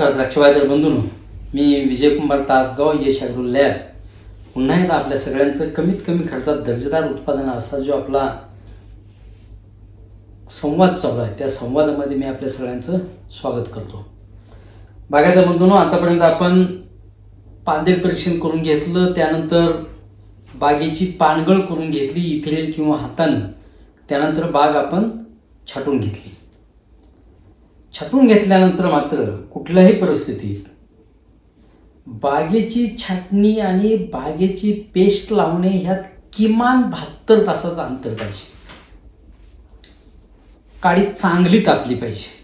नमस्कार द्राक्षवायदर बंधूनो. मी विजयकुमार तासगाव यश ॲग्रो लॅब पुन्हा एकदा आपल्या सगळ्यांचं कमीत कमी खर्चात दर्जेदार उत्पादन असा जो आपला संवाद चालू आहे त्या संवादामध्ये मी आपल्या सगळ्यांचं स्वागत करतो. बागायता बंधूनो आतापर्यंत आपण पांदेड परीक्षण करून घेतलं त्यानंतर बागेची पानगळ करून घेतली इथेल किंवा हातानं. त्यानंतर बाग आपण छाटून घेतली. छाटून घेतल्यानंतर मात्र कुठल्याही परिस्थितीत बागेची छाटणी आणि बागेची पेस्ट लावणे ह्यात किमान बहात्तर तासाचं अंतर पाहिजे. काडी चांगली तापली पाहिजे.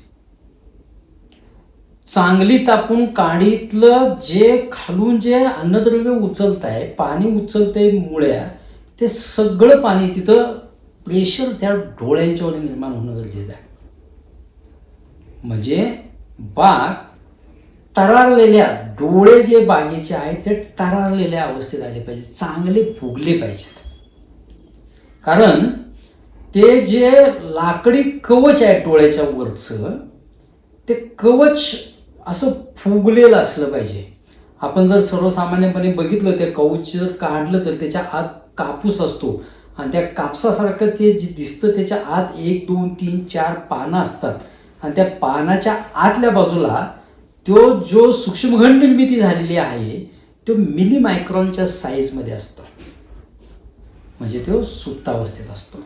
चांगली तापून काडीतलं जे खालून जे अन्नद्रव्य उचलत आहे पाणी उचलतंय मुळ्या ते सगळं पाणी तिथं प्रेशर त्या डोळ्यांच्यावर निर्माण होणं गरजेचं आहे. म्हणजे बाग टरारलेल्या डोळे जे बागेचे आहेत ते टरारलेल्या अवस्थेत आले पाहिजे चांगले फुगले पाहिजेत. कारण ते जे लाकडी कवच आहे डोळ्याच्या वरचं ते कवच असं फुगलेलं असलं पाहिजे. आपण जर सर्वसामान्यपणे बघितलं ते कवच जर काढलं तर त्याच्या आत कापूस असतो. आणि त्या कापसासारखं ते जे दिसतं त्याच्या आत एक दोन तीन चार पानं असतात. आणि त्या पानाच्या आतल्या बाजूला तो जो सूक्ष्मघन निर्मिती झालेली आहे तो मिली मायक्रॉनच्या साईजमध्ये असतो. म्हणजे तो सुप्तावस्थेत असतो.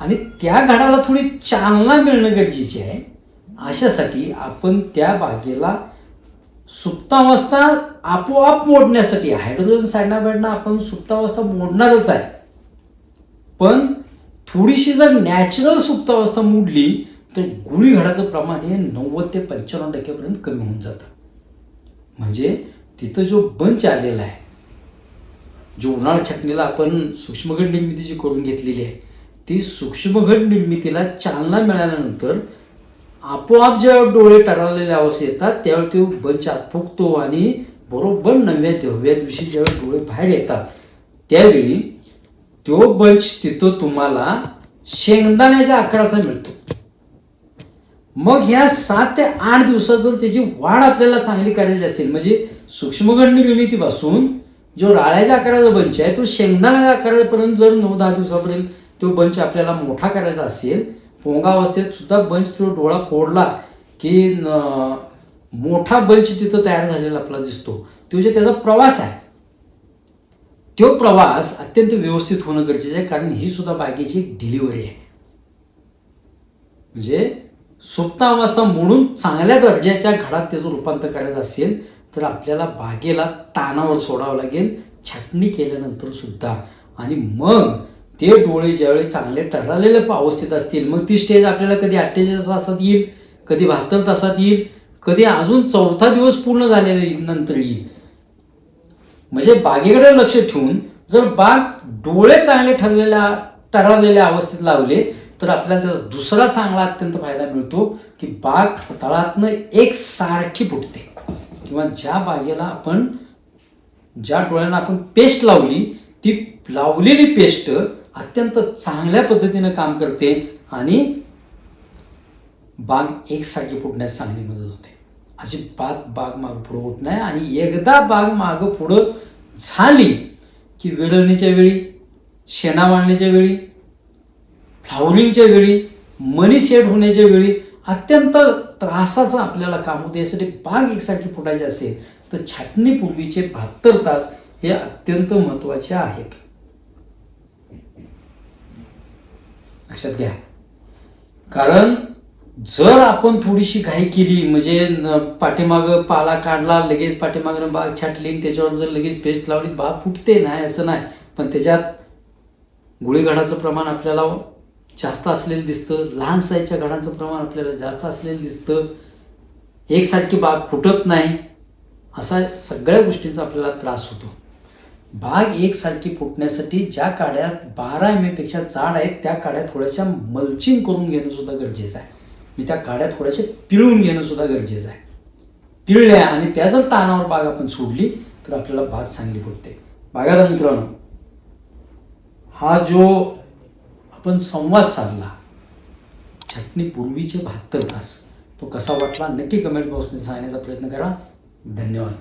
आणि त्या घडाला थोडी चालना मिळणं गरजेची आहे. अशासाठी आपण त्या बागेला सुप्तावस्था आपोआप मोडण्यासाठी हायड्रोजन सायनाबाईडनं आपण सुप्तावस्था मोडणारच आहे. पण थोडीशी जर नॅचरल सुप्तावस्था मोडली तर गुळीघडाचं प्रमाण हे नव्वद ते पंच्याण्णव टक्क्यापर्यंत कमी होऊन जातं. म्हणजे तिथं जो बंच आलेला आहे जो उन्हाळा छटणीला आपण सूक्ष्मघट निर्मिती जी करून घेतलेली आहे ती सूक्ष्मघट निर्मितीला चालना मिळाल्यानंतर आपोआप जेव्हा डोळे टरावलेल्या अवस्थेत येतात त्यावेळी तो बंच आत फुगतो आणि बरोबर नवव्या दहाव्या दिवशी ज्यावेळी डोळे बाहेर येतात त्यावेळी तो बंच तिथं तुम्हाला शेंगदाण्याच्या आकाराचा मिळतो. मग ह्या सात ते आठ दिवसात जर त्याची वाढ आपल्याला चांगली करायची असेल म्हणजे सूक्ष्मगंडी निर्मितीपासून जो राळ्याच्या आकाराचा बंच आहे तो शेंगदाण्याच्या आकारापर्यंत जर नऊ दहा दिवसापर्यंत तो बंच आपल्याला मोठा करायचा असेल पोंगावस्थेत सुद्धा बंच तो डोळा फोडला की न- मोठा बंच तिथं तयार झालेला आपला दिसतो. तो जे त्याचा प्रवास आहे तो प्रवास अत्यंत व्यवस्थित होणं गरजेचं आहे कारण ही सुद्धा बागेची एक डिलिव्हरी आहे. म्हणजे सुप्तावस्था मोडून चांगल्या दर्जाच्या घडात त्याचं रूपांतर करायचं असेल तर आपल्याला बागेला तानावर सोडावं लागेल छाटणी केल्यानंतर सुद्धा. आणि मग ते डोळे ज्यावेळी चांगले ठरलेले अवस्थेत असतील मग ती स्टेज आपल्याला कधी अठ्ठेचाळीस तासात येईल कधी बहात्तर तासात येईल कधी अजून चौथा दिवस पूर्ण झालेला नंतर येईल. म्हणजे बागेकडे लक्ष ठेवून जर बाग डोळे चांगले ठरलेल्या टरारलेल्या अवस्थेत लावले तर आपल्याला त्याचा दुसरा चांगला अत्यंत फायदा मिळतो की बाग तळातनं एक सारखी फुटते. किंवा ज्या बागेला आपण ज्या डोळ्यांना आपण पेस्ट लावली ती लावलेली पेस्ट अत्यंत चांगल्या पद्धतीनं काम करते आणि बाग एकसारखी फुटण्यास चांगली मदत होते. अजिबात बाग मागं पुढं होत नाही आणि एकदा बाग मागं पुढं झाली की वेळवणीच्या वेळी शेणा वाळण्याच्या वेळी हावलिंगच्या वेळी मनी सेट होण्याच्या वेळी अत्यंत त्रासाचं आपल्याला काम होतं. यासाठी बाग एकसारखी फुटायची असेल तर छाटणीपूर्वीचे बहात्तर तास हे अत्यंत महत्त्वाचे आहेत. लक्षात घ्या. कारण जर आपण थोडीशी घाई केली म्हणजे न- पाठीमागं पाला काढला लगेच पाठीमागं बाग छाटली आणि त्याच्यावर जर लगेच पेस्ट लावली बाग फुटते नाही असं नाही. पण त्याच्यात गुळीघडाचं प्रमाण आपल्याला जास्त असलेलं दिसतं. लहान साईजच्या घडांचं प्रमाण आपल्याला जास्त असलेलं दिसतं. एकसारखी बाग फुटत नाही. असा सगळ्या गोष्टींचा आपल्याला त्रास होतो. बाग एकसारखी फुटण्यासाठी ज्या काड्या बारा एम एपेक्षा जाड आहेत त्या काड्या थोड्याशा मल्चिंग करून घेणं सुद्धा गरजेचं आहे. मी त्या काड्या थोड्याशा पिळून घेणं सुद्धा गरजेचं आहे. पिळल्या आणि त्या जर तानावर बाग आपण सोडली तर आपल्याला बाग चांगली फुटते बागाला मित्रांनो हा जो आपण संवाद साधला. छाटणी पूर्वीचे बहात्तर तास. तो कसा वाटला? नक्की कमेंट बॉक्समध्ये सांगण्याचा प्रयत्न करा. धन्यवाद.